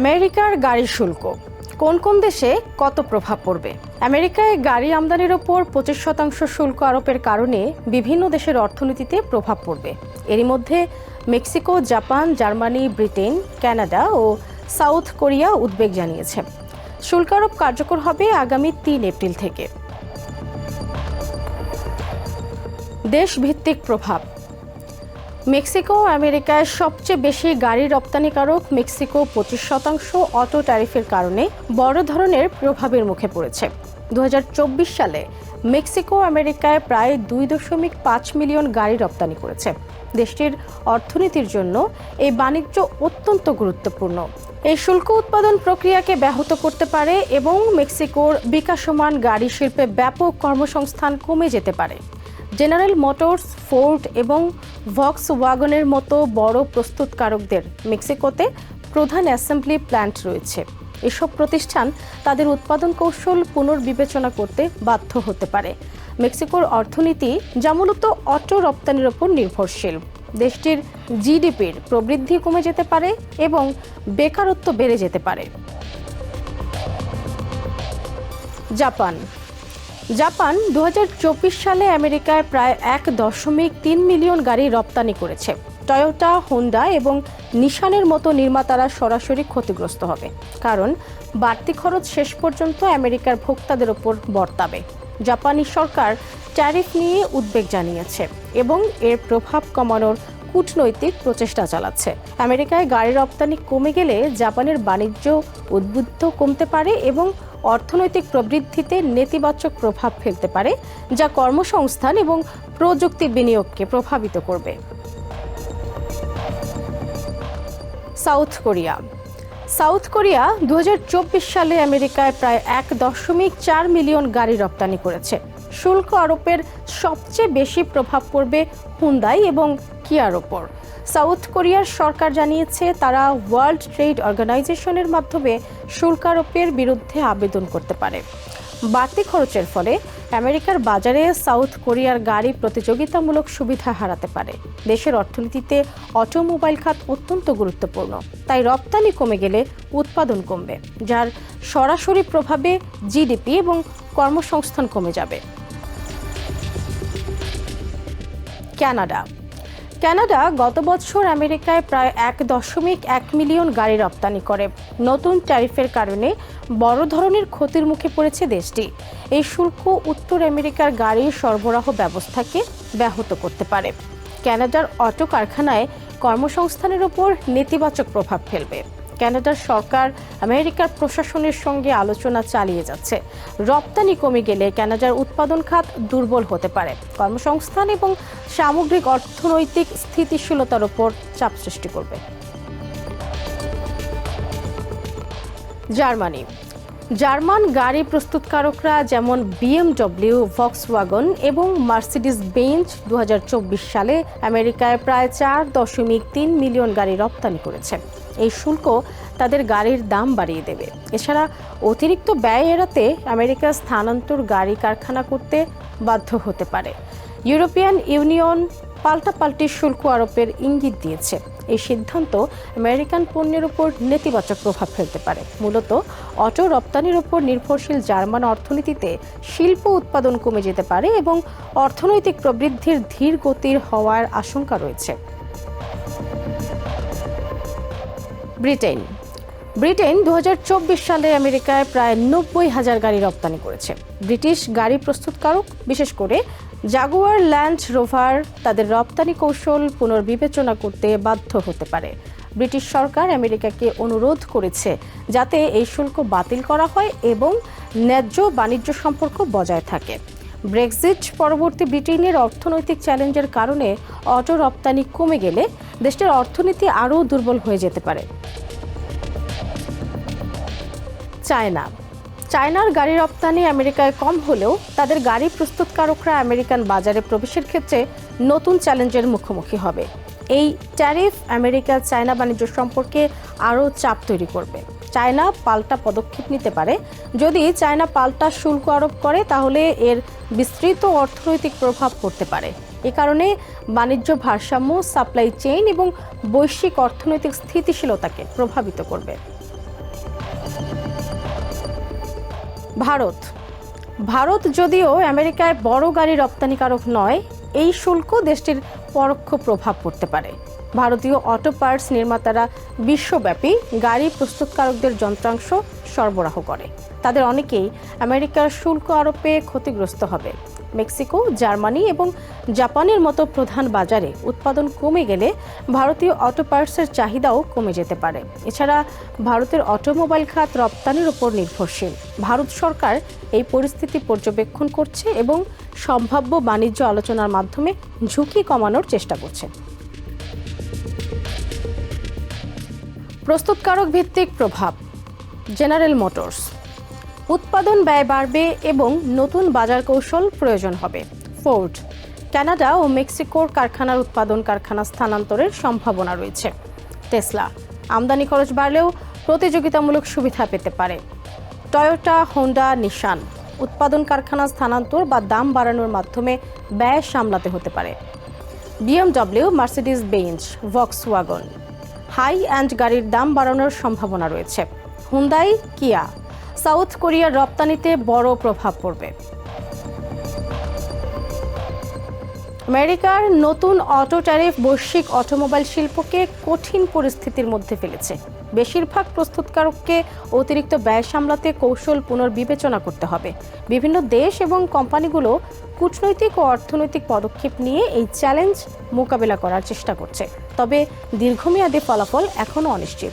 আমেরিকার গাড়ি শুল্ক। কোন কোন দেশে কত প্রভাব পড়বে? আমেরিকায় গাড়ি আমদানির ওপর পঁচিশ শতাংশ শুল্ক আরোপের কারণে বিভিন্ন দেশের অর্থনীতিতে প্রভাব পড়বে। এরই মধ্যে Mexico, Japan, Germany, Britain, Canada ও সাউথ কোরিয়া উদ্বেগ জানিয়েছে। শুল্ক আরোপ কার্যকর হবে আগামী তিন এপ্রিল থেকে। দেশভিত্তিক প্রভাব। মেক্সিকো আমেরিকায় সবচেয়ে বেশি গাড়ি রপ্তানিকারক মেক্সিকো পঁচিশ শতাংশ অটো ট্যারিফের কারণে বড় ধরনের প্রভাবের মুখে পড়েছে। দু হাজার চব্বিশ সালে মেক্সিকো আমেরিকায় প্রায় দুই দশমিক পাঁচ মিলিয়ন গাড়ি রপ্তানি করেছে। দেশটির অর্থনীতির জন্য এই বাণিজ্য অত্যন্ত গুরুত্বপূর্ণ। এই শুল্ক উৎপাদন প্রক্রিয়াকে ব্যাহত করতে পারে এবং মেক্সিকোর বিকাশমান গাড়ি শিল্পে ব্যাপক কর্মসংস্থান কমে যেতে পারে। জেনারেল মোটরস, ফোর্ড এবং ভক্স ওয়াগনের মতো বড় প্রস্তুতকারকদের মেক্সিকোতে প্রধান অ্যাসেম্বলি প্ল্যান্ট রয়েছে। এসব প্রতিষ্ঠান তাদের উৎপাদন কৌশল পুনর্বিবেচনা করতে বাধ্য হতে পারে। মেক্সিকোর অর্থনীতি যা মূলত অটো রপ্তানির ওপর নির্ভরশীল। দেশটির জিডিপির প্রবৃদ্ধি কমে যেতে পারে এবং বেকারত্ব বেড়ে যেতে পারে। জাপান জাপান দু হাজার চব্বিশ সালে আমেরিকায় প্রায় এক দশমিক তিন মিলিয়ন গাড়ি রপ্তানি করেছে। টয়োটা হোন্ডা এবং নিশানের মতো নির্মাতারা সরাসরি ক্ষতিগ্রস্ত হবে, কারণ বাড়তি খরচ শেষ পর্যন্ত আমেরিকার ভোক্তাদের ওপর বর্তাবে। জাপানি সরকার ট্যারিফ নিয়ে উদ্বেগ জানিয়েছে এবং এর প্রভাব কমানোর কূটনৈতিক প্রচেষ্টা চালাচ্ছে। আমেরিকায় গাড়ি রপ্তানি কমে গেলে জাপানের বাণিজ্য উদ্বুদ্ধ কমতে পারে এবং অর্থনৈতিক প্রবৃদ্ধিতে নেতিবাচক প্রভাব ফেলতে পারে, যা কর্মসংস্থান এবং প্রযুক্তি বিনিয়োগকে প্রভাবিত করবে। South Korea. সাউথ কোরিয়া দু হাজার চব্বিশ সালে আমেরিকায় প্রায় এক দশমিক চার মিলিয়ন গাড়ি রপ্তানি করেছে। শুল্ক আরোপের সবচেয়ে বেশি প্রভাব পড়বে হুন্দাই এবং কিয়ার ওপর। সাউথ কোরিয়ার সরকার জানিয়েছে তারা ওয়ার্ল্ড ট্রেড অর্গানাইজেশনের মাধ্যমে শুল্ক আরোপের বিরুদ্ধে আবেদন করতে পারে। বাড়তি খরচের ফলে আমেরিকার বাজারে সাউথ কোরিয়ার গাড়ি প্রতিযোগিতামূলক সুবিধা হারাতে পারে। দেশের অর্থনীতিতে অটোমোবাইল খাত অত্যন্ত গুরুত্বপূর্ণ, তাই রপ্তানি কমে গেলে উৎপাদন কমবে, যার সরাসরি প্রভাবে জিডিপি এবং কর্মসংস্থান কমে যাবে। কানাডা কানাডা গত বছর আমেরিকায় প্রায় এক দশমিক এক মিলিয়ন গাড়ি রপ্তানি করে। নতুন ট্যারিফের কারণে বড় ধরনের ক্ষতির মুখে পড়েছে দেশটি। এই শুল্ক উত্তর আমেরিকার গাড়ির সরবরাহ ব্যবস্থাকে ব্যাহত করতে পারে। ক্যানাডার অটো কারখানায় কর্মসংস্থানের ওপর নেতিবাচক প্রভাব ফেলবে। কানাডার সরকার আমেরিকার প্রশাসনের সঙ্গে আলোচনা চালিয়ে যাচ্ছে। রপ্তানি কমে গেলে ক্যানাডার উৎপাদন খাত দুর্বল হতে পারে। কর্মসংস্থান এবং সামগ্রিক অর্থনৈতিক স্থিতিশীলতার ওপর চাপ সৃষ্টি করবে। জার্মানি জার্মান গাড়ি প্রস্তুতকারকরা যেমন বিএমডব্লিউ, ভক্সওয়াগন এবং মার্সিডিস বেঞ্চ দু হাজার চব্বিশ সালে আমেরিকায় প্রায় চার দশমিক তিন মিলিয়ন গাড়ি রপ্তানি করেছে। এই শুল্ক তাদের গাড়ির দাম বাড়িয়ে দেবে। এছাড়া অতিরিক্ত ব্যয় এড়াতে আমেরিকা স্থানান্তর গাড়ি কারখানা করতে বাধ্য হতে পারে। ইউরোপিয়ান ইউনিয়ন পাল্টাপাল্টি শুল্ক আরোপের ইঙ্গিত দিয়েছে। এই সিদ্ধান্ত আমেরিকান পণ্যের উপর নেতিবাচক প্রভাব ফেলতে পারে। মূলত, অটো রপ্তানির উপর নির্ভরশীল জার্মান অর্থনীতিতে শিল্প উৎপাদন কমে যেতে পারে এবং অর্থনৈতিক প্রবৃদ্ধির ধীর গতির হওয়ার আশঙ্কা রয়েছে। ব্রিটেন। ব্রিটেন দু হাজার চব্বিশ সালে আমেরিকায় প্রায় নব্বই হাজার গাড়ি রপ্তানি করেছে। ব্রিটিশ গাড়ি প্রস্তুতকারক, বিশেষ করে জাগুয়ার ল্যান্ড রোভার তাদের রপ্তানি কৌশল পুনর্বিবেচনা করতে বাধ্য হতে পারে। ব্রিটিশ সরকার আমেরিকাকে অনুরোধ করেছে যাতে এই শুল্ক বাতিল করা হয় এবং ন্যায্য বাণিজ্য সম্পর্ক বজায় থাকে। ব্রেক্সিট পরবর্তী ব্রিটেনের অর্থনৈতিক চ্যালেঞ্জের কারণে অটো রপ্তানি কমে গেলে দেশটির অর্থনীতি আরও দুর্বল হয়ে যেতে পারে। চায়না চায়নার গাড়ি রপ্তানি আমেরিকায় কম হলেও তাদের গাড়ি প্রস্তুতকারকরা আমেরিকান বাজারে প্রবেশের ক্ষেত্রে নতুন চ্যালেঞ্জের মুখোমুখি হবে। এই ট্যারিফ আমেরিকা চায়না বাণিজ্য সম্পর্কে আরও চাপ তৈরি করবে। চায়না পাল্টা পদক্ষেপ নিতে পারে। যদি চায়না পাল্টা শুল্ক আরোপ করে, তাহলে এর বিস্তৃত অর্থনৈতিক প্রভাব পড়তে পারে। এ কারণে বাণিজ্য ভারসাম্য, সাপ্লাই চেইন এবং বৈশ্বিক অর্থনৈতিক স্থিতিশীলতাকে প্রভাবিত করবে। ভারত। ভারত যদিও আমেরিকায় বড় গাড়ি রপ্তানিকারক নয়, এই শুল্ক দেশটির পরোক্ষ প্রভাব পড়তে পারে। ভারতীয় অটো পার্টস নির্মাতারা বিশ্বব্যাপী গাড়ি প্রস্তুতকারকদের যন্ত্রাংশ সরবরাহ করে। তাদের অনেকেই আমেরিকার শুল্ক আরোপে ক্ষতিগ্রস্ত হবে। মেক্সিকো, জার্মানি এবং জাপানের মতো প্রধান বাজারে উৎপাদন কমে গেলে ভারতীয় অটো পার্টসের চাহিদাও কমে যেতে পারে। এছাড়া ভারতের অটোমোবাইল খাত রপ্তানির উপর নির্ভরশীল। ভারত সরকার এই পরিস্থিতি পর্যবেক্ষণ করছে এবং সম্ভাব্য বাণিজ্য আলোচনার মাধ্যমে ঝুঁকি কমানোর চেষ্টা করছে। প্রস্তুতকারক ভিত্তিক প্রভাব জেনারেল মোটরস উৎপাদন ব্যয় বাড়বে এবং নতুন বাজার কৌশল প্রয়োজন হবে। ফোর্ড, কানাডা ও মেক্সিকোর কারখানার উৎপাদন কারখানা স্থানান্তরের সম্ভাবনা রয়েছে। টেসলা, আমদানি খরচ বাড়লেও প্রতিযোগিতামূলক সুবিধা পেতে পারে। টয়োটা, হোন্ডা, নিশান, উৎপাদন কারখানা স্থানান্তর বা দাম বাড়ানোর মাধ্যমে ব্যয় সামলাতে হতে পারে। BMW, Mercedes Benz Volkswagen high end গাড়ির দাম বাড়ানোর সম্ভাবনা রয়েছে। হুন্দাই কিয়া সাউথ কোরিয়ার রপ্তানিতে বড় প্রভাব পড়বে। আমেরিকার নতুন অটো ট্যারিফ বৈশ্বিক অটোমোবাইল শিল্পকে কঠিন পরিস্থিতির মধ্যে ফেলেছে। বেশিরভাগ প্রস্তুতকারককে অতিরিক্ত ব্যয় সামলাতে কৌশল পুনর্বিবেচনা করতে হবে। বিভিন্ন দেশ এবং কোম্পানিগুলো কূটনৈতিক ও অর্থনৈতিক পদক্ষেপ নিয়ে এই চ্যালেঞ্জ মোকাবেলা করার চেষ্টা করছে। তবে দীর্ঘমেয়াদী ফলাফল এখনও অনিশ্চিত।